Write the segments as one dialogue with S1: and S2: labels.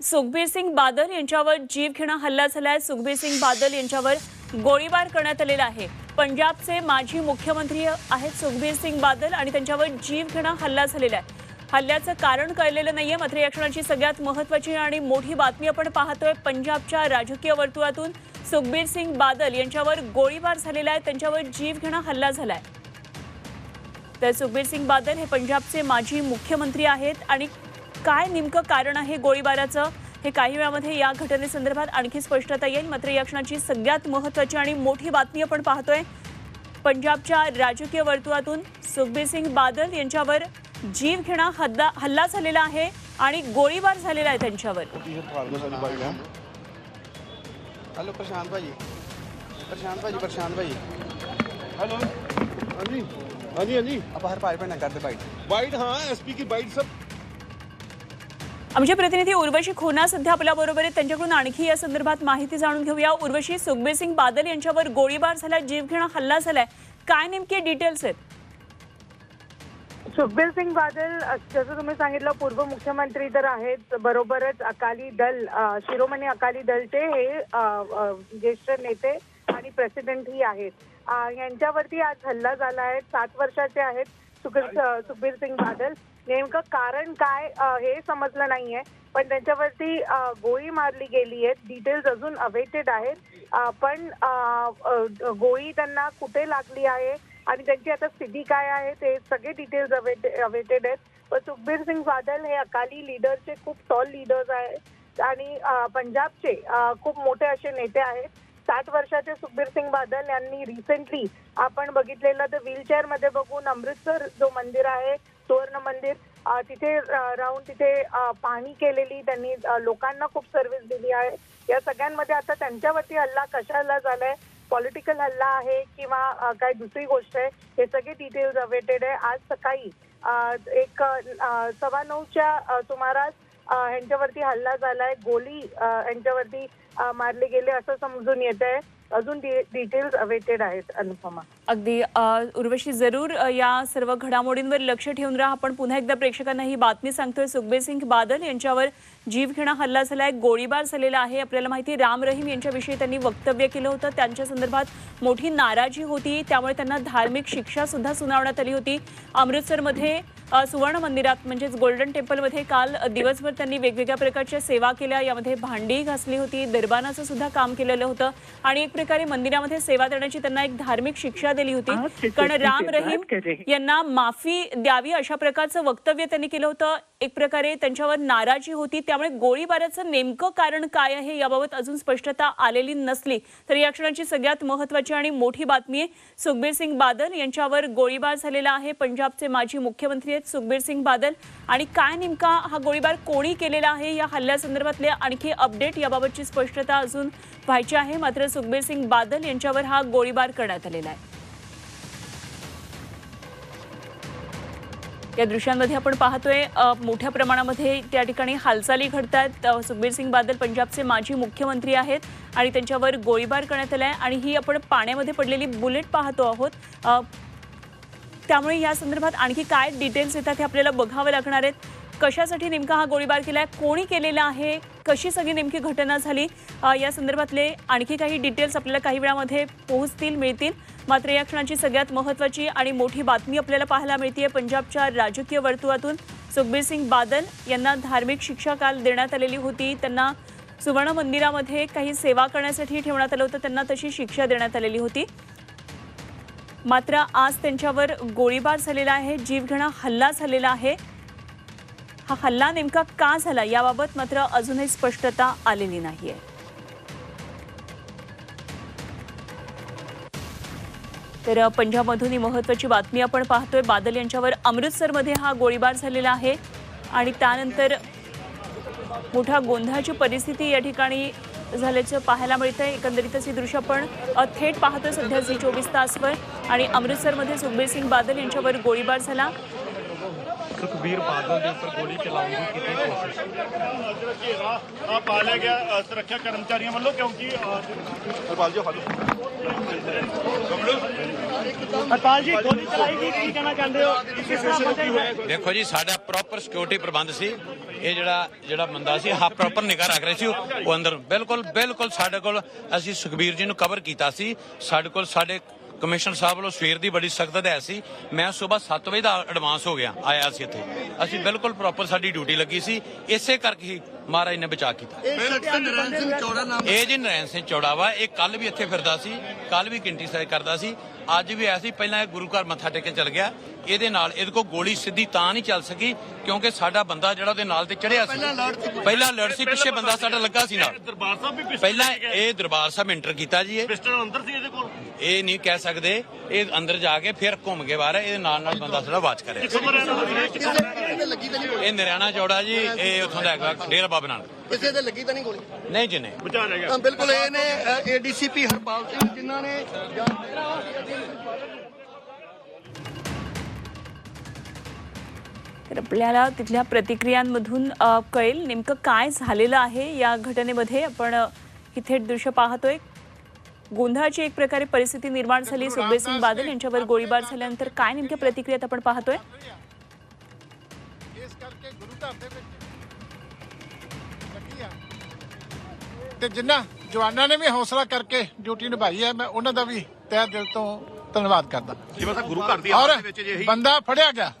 S1: सुखबीर सिंग बादल यांच्यावर जीव घेणा हल्ला झालाय. सुखबीर सिंग बादल यांच्यावर गोळीबार करण्यात आलेला आहे. पंजाबचे माजी मुख्यमंत्री आहेत सुखबीर सिंग बादल आणि त्यांच्यावर जीवघेणा हल्ला झालेला आहे. हल्ल्याचं कारण कळलेलं नाहीये मात्र या क्षणाची सगळ्यात महत्वाची आणि मोठी बातमी आपण पाहतोय पंजाबच्या राजकीय वर्तुळातून. सुखबीर सिंग बादल यांच्यावर गोळीबार झालेला आहे त्यांच्यावर जीवघेणा हल्ला झालाय. तर सुखबीर सिंग बादल हे पंजाबचे माजी मुख्यमंत्री आहेत आणि काय नेमकं कारण आहे गोळीबाराचं? हे काही वेळामध्ये या घटनेसंदर्भात आणखी स्पष्टता येईल. मात्र या क्षणाची सगळ्यात महत्त्वाची आणि मोठी बातमी आपण पाहतोय पंजाबच्या राजकीय वर्तुळातून सुखबीर सिंग बादल यांच्यावर जीव घेणा हल्ला हल्ला झालेला आहे आणि गोळीबार झालेला आहे त्यांच्यावर.
S2: हेलो प्रशांत भाजी प्रशांत भाजी प्रशांत भाजी
S3: हेलो. हाँ जी. हाँ जी हाँ जी.
S2: अब हर पार पे ना करते बाइट
S3: बाइट हाँ एसपी की बाइट सब
S1: आमचे प्रतिनिधी उर्वशी खोना सध्या आपल्या बरोबर आहेत. त्यांच्याकडून आणखी या संदर्भात माहिती जाणून घेऊया. उर्वशी सुखबीर सिंग बादल यांच्यावर गोळीबार झाला जीवघेणा हल्ला झालाय. काय नेमके डिटेल्स आहेत?
S4: सुखबीर सिंग बादल जसं तुम्ही सांगितलं पूर्व मुख्यमंत्री तर आहेत बरोबरच अकाली दल शिरोमणी अकाली दलचे हे ज्येष्ठ नेते आणि प्रेसिडेंटही आहेत. यांच्यावरती आज हल्ला झाला आहे. सात वर्षाचे आहेत सुखबीर सुखबीर सिंग बादल. नेमकं कारण काय हे समजलं नाहीये पण त्यांच्यावरती गोळी मारली गेली आहे डिटेल्स अजून अवेटेड आहेत. पण गोळी त्यांना कुठे लागली आहे आणि त्यांची आता स्थिती काय आहे ते सगळे डिटेल्स अवेटेड आहेत. पण सुखबीर सिंग बादल हे अकाली लीडरचे खूप टॉल लीडर्स आहेत. आणि पंजाबचे खूप मोठे असे नेते आहेत. साठ वर्षाचे सुखबीर सिंग बादल यांनी रिसेंटली आपण बघितलेलं तर व्हीलचेअरमध्ये बघून अमृतसर जो मंदिर आहे सुवर्ण मंदिर तिथे राहून तिथे पाहणी केलेली त्यांनी लोकांना खूप सर्व्हिस दिली आहे. या सगळ्यांमध्ये आता त्यांच्यावरती हल्ला कशाला झालाय? पॉलिटिकल हल्ला आहे किंवा काय दुसरी गोष्ट आहे? हे सगळे डिटेल्स अवेटेड आहे. आज सकाळी एक सव्वा नऊच्या सुमारास यांच्यावरती ह्यांच्यावरती हल्ला झालाय. गोली यांच्यावरती ह्यांच्यावरती मारली गेली असं समजून येत आहे अजून डिटेल्स अवेटेड आहेत अनुपमा.
S1: अगदी उर्वशी जरूर या सर्व घडामोडींवर लक्ष ठेवून राहा. आपण पुन्हा एकदा प्रेक्षकांना ही बातमी सांगतोय. सुखबीर सिंग बादल यांच्यावर जीवघेणा हल्ला झालाय गोळीबार झालेला आहे. आपल्याला माहिती आहे, राम रहीम यांच्याविषयी त्यांनी वक्तव्य केलं होतं. त्यांच्या संदर्भात मोठी नाराजी होती. त्यामुळे त्यांना धार्मिक शिक्षा सुद्धा सुनावण्यात आली होती. अमृतसरमध्ये सुवर्ण मंदिरात म्हणजेच गोल्डन टेम्पलमध्ये काल दिवसभर त्यांनी वेगवेगळ्या प्रकारच्या सेवा केल्या. यामध्ये भांडी घासली होती दरबानाचं सुद्धा काम केलेलं होतं आणि एक प्रकारे मंदिरामध्ये सेवा देण्याची त्यांना एक धार्मिक शिक्षा दिली होती. कारण राम रहीम यांना माफी द्यावी अशा प्रकारचं वक्तव्य त्यांनी केलं होतं. एक प्रकारे त्यांच्यावर नाराजी होती. त्यामुळे गोळीबाराचं नेमकं कारण काय आहे याबाबत अजून स्पष्टता आलेली नसली. तर या क्षणाची सगळ्यात महत्वाची आणि मोठी बातमी आहे. सुखबीर सिंग बादल यांच्यावर गोळीबार झालेला आहे. पंजाबचे माजी मुख्यमंत्री आहेत सुखबीर सिंग बादल. आणि काय नेमका हा गोळीबार कोणी केलेला आहे या हल्ल्यासंदर्भातले आणखी अपडेट याबाबतची स्पष्टता अजून व्हायची आहे. मात्र सुखबीर सिंग बादल यांच्यावर हा गोळीबार करण्यात आलेला आहे. या दृश्यांमध्ये आपण पाहतोय मोठ्या प्रमाणामध्ये त्या ठिकाणी हालचाली घडतात सुखबीर सिंग बादल पंजाबचे माजी मुख्यमंत्री आहेत आणि त्यांच्यावर गोळीबार करण्यात आलाय. आणि ही आपण पाण्यामध्ये पडलेली बुलेट पाहतो आहोत. त्यामुळे या संदर्भात आणखी काय डिटेल्स येतात हे आपल्याला बघावं लागणार आहेत कशासाठी नेमका हा गोळीबार केला आहे कोणी केलेला आहे? कशी सगळी नेमकी घटना झाली? या संदर्भातले आणखी काही डिटेल्स आपल्याला काही वेळामध्ये पोहोचतील मिळतील. मात्र या क्षणाची सगळ्यात महत्त्वाची आणि मोठी बातमी आपल्याला पाहायला मिळते पंजाबच्या राजकीय वर्तुळातून. सुखबीर सिंग बादल यांना धार्मिक शिक्षा काल देण्यात आलेली होती. त्यांना सुवर्ण मंदिरामध्ये काही सेवा करण्यासाठी ठेवण्यात आलं होतं. त्यांना तशी शिक्षा देण्यात आलेली होती. मात्र आज त्यांच्यावर गोळीबार झालेला आहे जीवघेणा हल्ला झालेला आहे. हा हल्ला नेमका का झाला याबाबत मात्र अजूनही स्पष्टता आलेली नाहीये. तर पंजाबमधून ही महत्वाची बातमी आपण पाहतोय बादल यांच्यावर अमृतसरमध्ये हा गोळीबार झालेला आहे. आणि त्यानंतर मोठ्या गोंधळाची परिस्थिती या ठिकाणी झाल्याचं पाहायला मिळतंय एकंदरीतच ही दृश्य आपण अ, थेट पाहतोय सध्या झी चोवीस तासवर आणि अमृतसरमध्ये सुखबीर सिंग बादल यांच्यावर गोळीबार झाला
S5: ਸੁਖਬੀਰ ਬਾਦਲ ਦੇ ਉੱਪਰ ਗੋਲੀ ਚਲਾਉਣ ਦੀ ਕੀਤੀ ਕੋਸ਼ਿਸ਼
S3: ਆ ਪਾ ਲਿਆ ਗਿਆ ਅ, ਸੁਰੱਖਿਆ ਕਰਮਚਾਰੀਆਂ ਵੱਲੋਂ ਕਿਉਂਕਿ ਹਰਪਾਲ ਜੀ ਹਾਲੋ
S6: ਹਰਪਾਲ ਜੀ ਗੋਲੀ ਚਲਾਈ ਗਈ ਕੀ ਕਹਿਣਾ ਚਾਹੁੰਦੇ ਹੋ ਕਿਸ ਤਰ੍ਹਾਂ ਪਤਾ ਹੀ ਹੈ
S7: ਦੇਖੋ ਜੀ ਸਾਡਾ ਪ੍ਰੋਪਰ ਸਿਕਿਉਰਿਟੀ ਪ੍ਰਬੰਧ ਸੀ ਇਹ ਜਿਹੜਾ ਜਿਹੜਾ ਬੰਦਾ ਸੀ ਹਾਂ ਪ੍ਰੋਪਰ ਨਿਗਾਹ ਰੱਖ ਰਿਹਾ ਸੀ ਉਹ ਅੰਦਰ ਬਿਲਕੁਲ ਬਿਲਕੁਲ ਸਾਡੇ ਕੋਲ ਅਸੀਂ ਸੁਖਬੀਰ ਜੀ ਨੂੰ ਕਵਰ ਕੀਤਾ ਸੀ। ਸਾਡੇ ਕੋਲ ਸਾਡੇ ਕਮਿਸ਼ਨਰ ਸਾਹਿਬ ਵੱਲੋਂ ਸਵੇਰ ਦੀ ਬੜੀ ਸਖਤ ਹਦਾਇਤ ਸੀ। ਮੈਂ ਸਵੇਰ 7 ਵਜੇ ਦਾ ਐਡਵਾਂਸ ਹੋ ਗਿਆ, ਆਇਆ ਸੀ ਇੱਥੇ। ਅਸੀਂ ਬਿਲਕੁਲ ਪ੍ਰੋਪਰ ਸਾਡੀ ਡਿਊਟੀ ਲੱਗੀ ਸੀ। ਇਸੇ ਕਰਕੇ ਹੀ ਮਹਾਰਾਜ ਨੇ ਬਚਾ ਕੀਤਾ।
S6: ਇਹ ਸ਼ਖਸ ਨਰਨ ਸਿੰਘ ਚੌੜਾ ਨਾਮ
S7: ਇਹ ਜੀ ਨਰੈਣ ਸਿੰਘ ਚੌੜਾ ਵਾ ਇਹ ਕੱਲ ਵੀ ਇੱਥੇ ਫਿਰਦਾ ਸੀ ਕੱਲ ਵੀ ਕਿੰਟੀ ਸਾਈ ਕਰਦਾ ਸੀ। ਅੱਜ ਵੀ ਆਇਆ ਸੀ ਪਹਿਲਾਂ ਇਹ ਗੁਰੂ ਘਰ ਮੱਥਾ ਟੇਕਣ ਚਲ ਗਿਆ। ਇਹਦੇ ਨਾਲ ਇਹਦੇ ਕੋਲ ਗੋਲੀ ਸਿੱਧੀ ਤਾਂ ਨਹੀਂ ਚੱਲ ਸਕੀ ਕਿਉਂਕਿ ਸਾਡਾ ਬੰਦਾ ਜਿਹੜਾ ਉਹਦੇ ਨਾਲ ਤੇ ਚੜਿਆ ਸੀ। ਪਹਿਲਾਂ ਲੜ ਸੀ ਪਿੱਛੇ ਬੰਦਾ ਸਾਡਾ ਲੱਗਾ ਸੀ ਨਾਲ।
S3: ਦਰਬਾਰ ਸਾਹਿਬ ਵੀ ਪਿਸਟਲ
S7: ਪਹਿਲਾਂ
S3: ਕੇ
S7: ਇਹ ਦਰਬਾਰ ਸਾਹਿਬ ਇੰਟਰ ਕੀਤਾ ਜੀ ਇਹ।
S3: ਪਿਸਟਲ ਅੰਦਰ ਸੀ ਇਹਦੇ ਕੋਲ?
S7: ਇਹ ਨਹੀਂ ਕਹਿ ਸਕਦੇ। ਇਹ ਅੰਦਰ ਜਾ ਕੇ ਫਿਰ ਘੁੰਮ ਕੇ ਬਾਹਰ ਇਹਦੇ ਨਾਲ ਨਾਲ ਬੰਦਾ ਸਾਡਾ ਵਾਚ ਕਰਿਆ।
S6: ਗੋਲੀ
S7: ਇਹ ਨਰਿਆਣਾ ਚੌੜਾ ਜੀ ਇਹ ਉੱਥੋਂ ਦਾ ਹੈਗਾ ਡੇਰਾ ਬਾਬਾ ਨਾਨਕ
S6: ਕਿਸੇ ਦੇ ਲੱਗੀ ਤਾਂ ਨਹੀਂ ਗੋਲੀ
S7: ਨਹੀਂ ਜੀ ਨਹੀਂ
S3: ਬਚਾ ਰਹਿ ਗਿਆ
S6: ਤਾਂ ਬਿਲਕੁਲ ਇਹ ਨੇ ਏਡੀਸੀਪੀ ਹਰਪਾਲ ਸਿੰਘ ਜਿਨ੍ਹਾਂ ਨੇ
S1: तर आपल्याला तिथल्या प्रतिक्रियांमधून अ, कळेल नेमकं काय झालेलं आहे या घटनेमध्ये आपण अ, ही थेट दृश्य पाहतोय गोंधळाची एक प्रकारे परिस्थिती निर्माण झाली सुखबीर बादल यांच्यावर गोळीबार झाल्यानंतर काय नेमक्या प्रतिक्रियात आपण पाहतोय
S8: ਤੇ ਜਿਨ੍ਹਾਂ ਜਵਾਨਾਂ ਨੇ ਵੀ ਹੌਸਲਾ ਕਰਕੇ ਡਿਊਟੀ ਨਿਭਾਈ ਹੈ ਮੈਂ ਉਹਨਾਂ ਦਾ ਵੀ ਤਹਿ ਦਿਲ ਤੋਂ ਧੰਨਵਾਦ ਕਰਦਾ।
S3: ਜਿਵੇਂ ਤਾਂ ਗੁਰੂ ਘਰ ਦੀ ਆਵਾਜ਼ ਦੇ ਵਿੱਚ ਜੇ ਇਹੀ
S8: ਬੰਦਾ ਫੜਿਆ ਗਿਆ।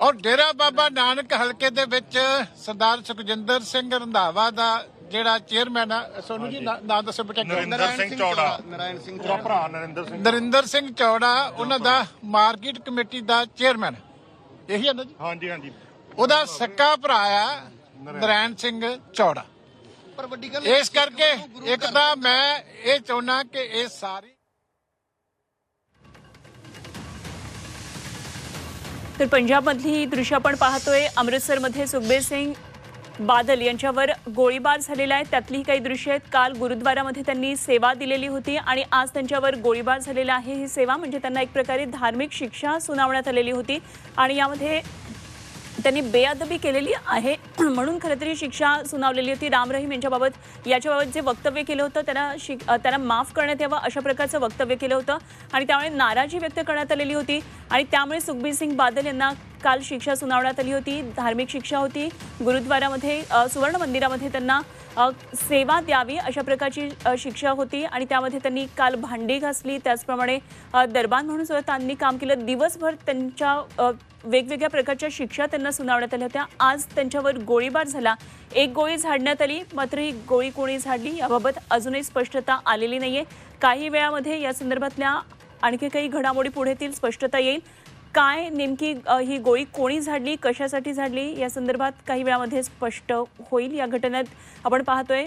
S8: ਔਰ ਡੇਰਾ ਬਾਬਾ ਨਾਨਕ ਹਲਕੇ ਦੇ ਵਿੱਚ ਸਰਦਾਰ ਸੁਖਜਿੰਦਰ ਸਿੰਘ ਰੰਧਾਵਾ ਦਾ ਜਿਹੜਾ ਚੇਅਰਮੈਨ ਆ ਸੋਨੂੰ ਜੀ ਨਾਂ ਦੱਸੋ ਬੇਟਾ ਕਿਹੜਾ?
S3: ਨਰਿੰਦਰ ਸਿੰਘ ਚੌੜਾ।
S6: ਨਰਾਇਣ ਸਿੰਘ
S3: ਉਹਦਾ ਭਰਾ ਨਰਿੰਦਰ ਸਿੰਘ
S8: ਨਰਿੰਦਰ ਸਿੰਘ ਚੌੜਾ ਉਹਨਾਂ ਦਾ ਮਾਰਕੀਟ ਕਮੇਟੀ ਦਾ ਚੇਅਰਮੈਨ। ਇਹੀ ਹੈ ਨਾ ਜੀ?
S3: ਹਾਂਜੀ ਹਾਂਜੀ।
S8: ਉਹਦਾ ਸੱਕਾ ਭਰਾ ਆ ਨਰੈਣ ਸਿੰਘ ਚੌੜਾ।
S6: ਪਰ ਵੱਡੀ ਗੱਲ
S8: ਇਸ ਕਰਕੇ ਇੱਕ ਤਾਂ ਮੈਂ ਇਹ ਚਾਹੁੰਦਾ ਕਿ ਇਹ ਸਾਰੀ
S1: तर पंजाबमधली ही दृश्य आपण पाहतोय अमृतसरमध्ये सुखबीर सिंग बादल यांच्यावर गोळीबार झालेला आहे त्यातली ही काही दृश्य आहेत काल गुरुद्वारामध्ये त्यांनी सेवा दिलेली होती आणि आज त्यांच्यावर गोळीबार झालेला आहे ही सेवा म्हणजे त्यांना एक प्रकारे धार्मिक शिक्षा सुनावण्यात आलेली होती आणि यामध्ये त्यांनी बेअदबी केलेली आहे. म्हणून खरं तरी शिक्षा सुनावलेली होती. राम रहीम यांच्याबाबत याच्याबाबत जे वक्तव्य केलं होतं त्यांना शिक त्यांना माफ करण्यात यावं अशा प्रकारचं वक्तव्य केलं होतं. आणि त्यामुळे नाराजी व्यक्त करण्यात आलेली होती. आणि त्यामुळे सुखबीर सिंग बादल यांना काल शिक्षा सुनावण्यात आली होती धार्मिक शिक्षा होती. गुरुद्वारामध्ये सुवर्ण मंदिरामध्ये त्यांना सेवा द्यावी अशा प्रकारची शिक्षा होती आणि त्यामध्ये त्यांनी काल भांडी घासली. त्याचप्रमाणे दरबार दरबान म्हणून सुद्धा त्यांनी काम केलं. दिवसभर त्यांच्या वेगवेगळ्या प्रकारच्या शिक्षा त्यांना सुनावण्यात आल्या होत्या. आज त्यांच्यावर गोळीबार झाला. एक गोळी झाडण्यात आली मात्र ही गोळी कोणी झाडली याबाबत अजूनही स्पष्टता आलेली नाहीये. काही वेळामध्ये या संदर्भातल्या आणखी काही घडामोडी पुढे येतील स्पष्टता येईल. काय नेमकी ही गोळी कोणी झाडली कशासाठी झाडली या संदर्भात काही वेळामध्ये स्पष्ट होईल या घटनेत. आपण पाहतोय.